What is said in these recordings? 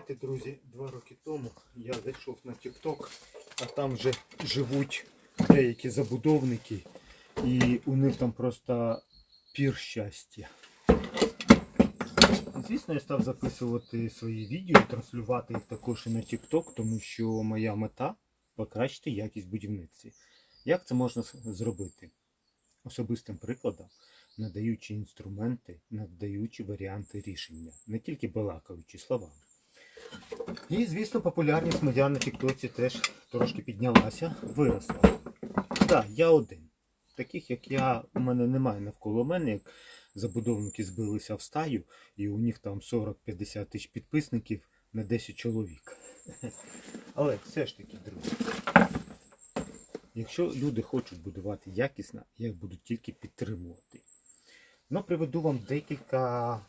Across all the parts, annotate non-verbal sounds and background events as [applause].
Знаєте, друзі, два роки тому я зайшов на TikTok, а там вже живуть деякі забудовники, і у них там просто пір щастя. Звісно, я став записувати свої відео, транслювати їх також і на TikTok, тому що моя мета покращити якість будівництва. Як це можна зробити? Особистим прикладом, надаючи інструменти, надаючи варіанти рішення, не тільки балакаючи словами. І, звісно, популярність моя на Тіктоці теж трошки піднялася, виросла. Так, я один. Таких, як я, у мене немає навколо мене, як забудовники збилися в стаю, і у них там 40-50 тисяч підписників на 10 чоловік. [laughs] Але все ж таки, друзі, якщо люди хочуть будувати якісно, я буду тільки підтримувати. Ну, приведу вам декілька,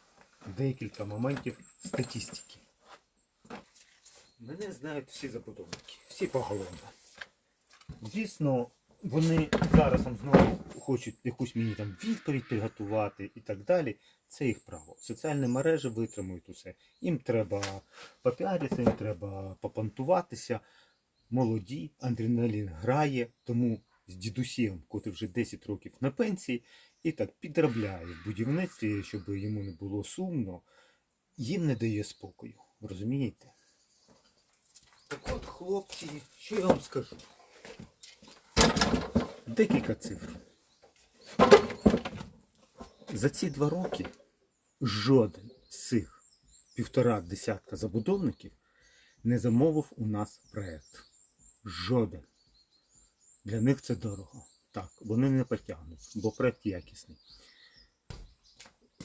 декілька моментів статистики. Мене знають всі забудовники, всі поголовно. Звісно, вони зараз знову хочуть якусь мені там відповідь підготувати і так далі. Це їх право. Соціальні мережі витримують усе. Їм треба попіаритися, їм треба попонтуватися. Молоді, адреналін грає, тому з дідусем, котрий вже 10 років на пенсії, і так підробляє в будівництві, щоб йому не було сумно, їм не дає спокою. Розумієте? Так от, хлопці, що я вам скажу? Декілька цифр. За ці два роки жоден з цих півтора десятка забудовників не замовив у нас проєкт. Жоден. Для них це дорого. Так, вони не потягнуть, бо проєкт якісний.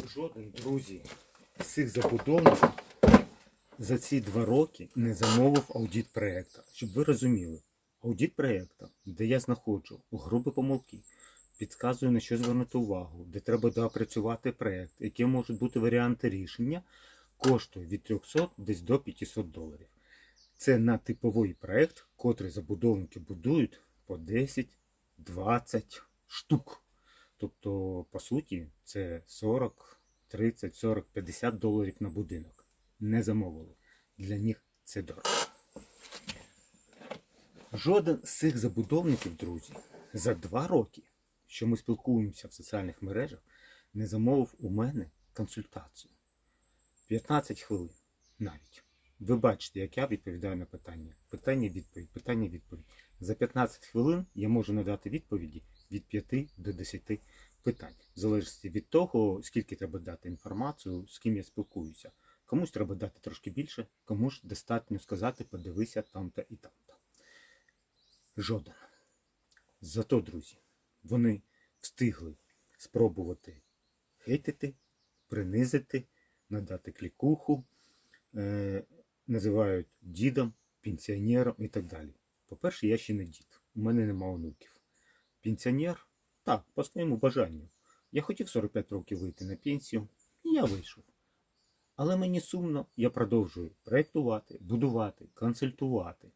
Жоден, друзі, з цих забудовників за ці два роки не замовив аудит проєкту. Щоб ви розуміли, аудит проєкту, де я знаходжу грубі помилки, підказую на що звернути увагу, де треба доопрацювати проєкт, які можуть бути варіанти рішення, коштує від 300 десь до 500 доларів. Це на типовий проєкт, котрий забудовники будують по 10-20 штук. Тобто, по суті, це 40, 30, 40, 50 доларів на будинок. Не замовили. Для них це дорого. Жоден з цих забудовників, друзі, за два роки, що ми спілкуємося в соціальних мережах, не замовив у мене консультацію. 15 хвилин навіть. Ви бачите, як я відповідаю на питання. Питання відповідь, питання відповідь. За 15 хвилин я можу надати відповіді від 5 до 10 питань. В залежності від того, скільки треба дати інформацію, з ким я спілкуюся. Комусь треба дати трошки більше, комусь достатньо сказати, подивися там-то і там-то. Жоден. Зато, друзі, вони встигли спробувати хейтити, принизити, надати клікуху, е, називають дідом, пенсіонером і так далі. По-перше, я ще не дід, у мене нема онуків. Пенсіонер? Так, по своєму бажанню. Я хотів 45 років вийти на пенсію, і я вийшов. Але мені сумно, я продовжую проєктувати, будувати, консультувати.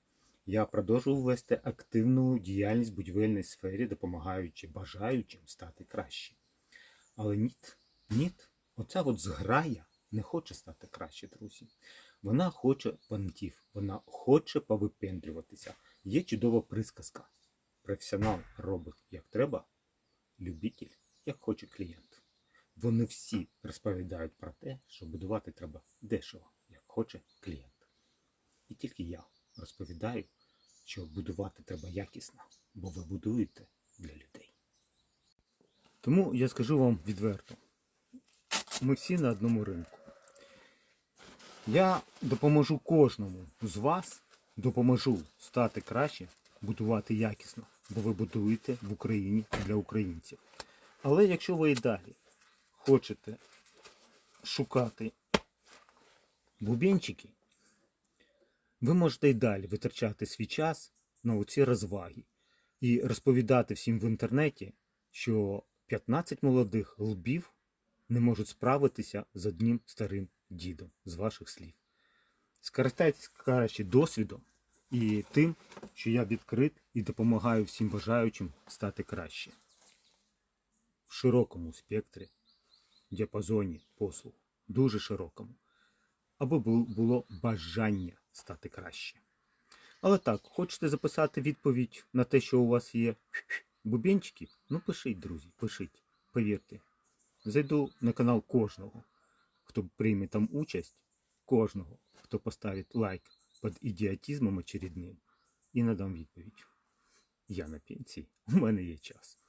Я продовжую вести активну діяльність в будівельній сфері, допомагаючи бажаючим стати краще. Але ніт, ніт, оця от зграя не хоче стати краще, друзі. Вона хоче понтів, вона хоче повипендрюватися. Є чудова присказка. Професіонал робить як треба, любитель як хоче клієнт. Вони всі розповідають про те, що будувати треба дешево, як хоче клієнт. І тільки я розповідаю, що будувати треба якісно, бо ви будуєте для людей. Тому я скажу вам відверто: ми всі на одному ринку. Я допоможу кожному з вас, допоможу стати краще, будувати якісно, бо ви будуєте в Україні для українців. Але якщо ви і далі хочете шукати бубенчики, ви можете і далі витрачати свій час на оці розваги і розповідати всім в інтернеті, що 15 молодих лбів не можуть справитися з одним старим дідом з ваших слів. Скористайтесь краще досвідом і тим, що я відкрит і допомагаю всім бажаючим стати краще в широкому спектрі, діапазоні послуг, дуже широкому. аби було бажання стати краще. Але так, хочете записати відповідь на те, що у вас є бубенчики? Ну пишіть, друзі, пишіть. Повірте. Зайду на канал кожного, хто прийме там участь, кожного, хто поставить лайк під ідіотизмом очередним, і надам відповідь. Я на пенсії, у мене є час.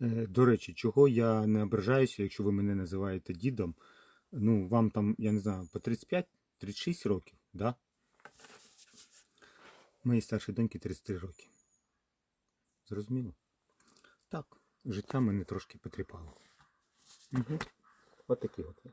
Е, До речі, чого я не ображаюся, якщо ви мене називаєте дідом. Ну, вам там, я не знаю, по 35-36 років, да? Моїй старшій доньки 33 роки. Зрозуміло? Так, життя мене трошки потріпало. Угу. От такий от я.